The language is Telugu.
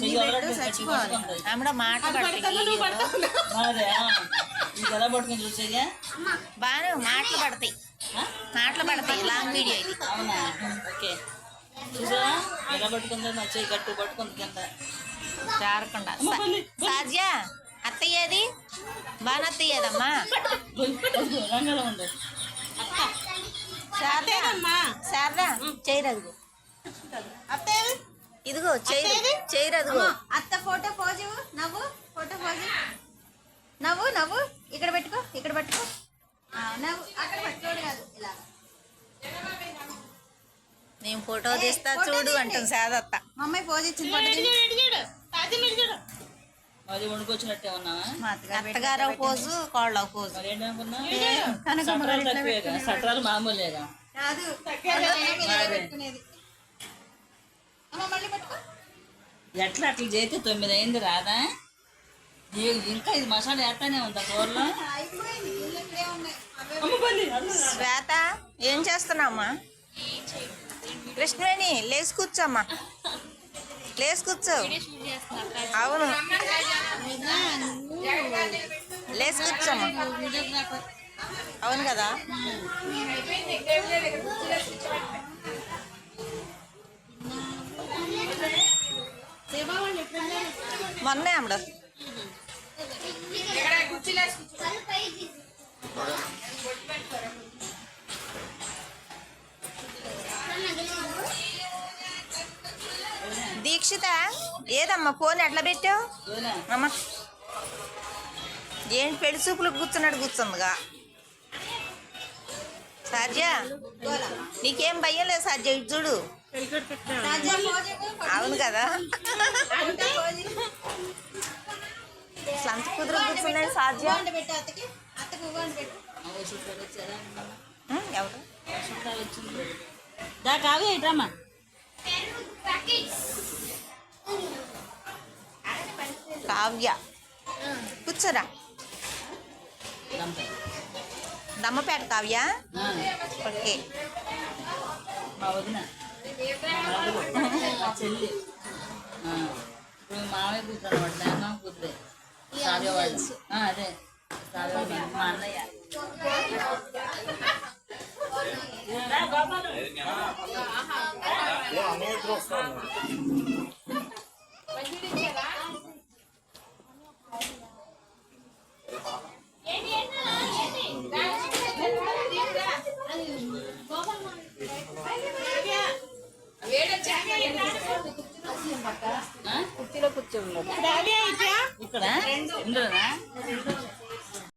చెయ్యి పెట్టు చచ్చిపోవాలి. ఆమెడ బాగా మాటలు పడతాయి. మాటలు పడతాయి లాంగ్ వీడియో ఇది. అవునా? ఓకే. చూసావా? ఎలా పట్టుకుందో చెయ్యి గట్టి పట్టుకుంది కింద. జారకుండా. సాధ్య అత్తయ్యేది బాగా అత్తయ్యేదమ్మా శారదా శారదా అత్తయ్య ఇదిగో చేయరు చేయరదుగో అత్త ఫోటో పోజు నవ్వు ఫోటో పోజు నవ్వు నవ్వు. ఇక్కడ పెట్టుకో ఇక్కడ పెట్టుకో. నవ్వు. అక్కడ పెట్టుకోడు కాదు ఇలా. నేను ఫోటో తీస్తా చూడు అంటుంది శారదత్త మా అమ్మాయి పోజ్ ఇచ్చింది ఫోటో. అది వండుకొచ్చినట్టే ఉన్నావా? మా అత్తగారు పోజు కోళ్ళ పోజు. సట్రాలు మామూలేగా? కాదు ఇలా పెట్టుకునేది అమ్మ మళ్ళీ పెట్టుకో ఎట్లా అట్లా చేస్తే తొమ్మిది అయింది రాదా? ఇంకా ఇది మసాలా ఎట్టానే ఉందా కూరలో. శ్వేత ఏం చేస్తున్నామ్మా కృష్ణవేణి లేచి కూర్చోమ్మా. లేచి కూర్చో. అవును. లేచి కూర్చోమ్మా. అవును కదా? మొన్నే అమ్మడు. దీక్షిత ఏదమ్మా ఫోన్ ఎట్లా పెట్టావు? అమ్మా. ఏంటి పెళ్ళి చూపులకు కూర్చున్నాడు కూర్చుందిగా. సాధ్య? నీకేం భయం లేదు సాధ్య? చూడు. అవును కదా. సంత కుదురు కూర్చున్నాడు సాధ్య? ఎవరు? దా కావే కావ్య. కూర్చోరా. దమ్మపేట కావ్య ఆ, ఓకే మా వదిన మా చెల్లి ఇప్పుడు మామయ్య కూతురు అనమాట నాన్న కూతురే సాగేవాళ్ళు ఆ, అదే సాగేవాళ్ళు మా అన్నయ్య ఇక్కడ?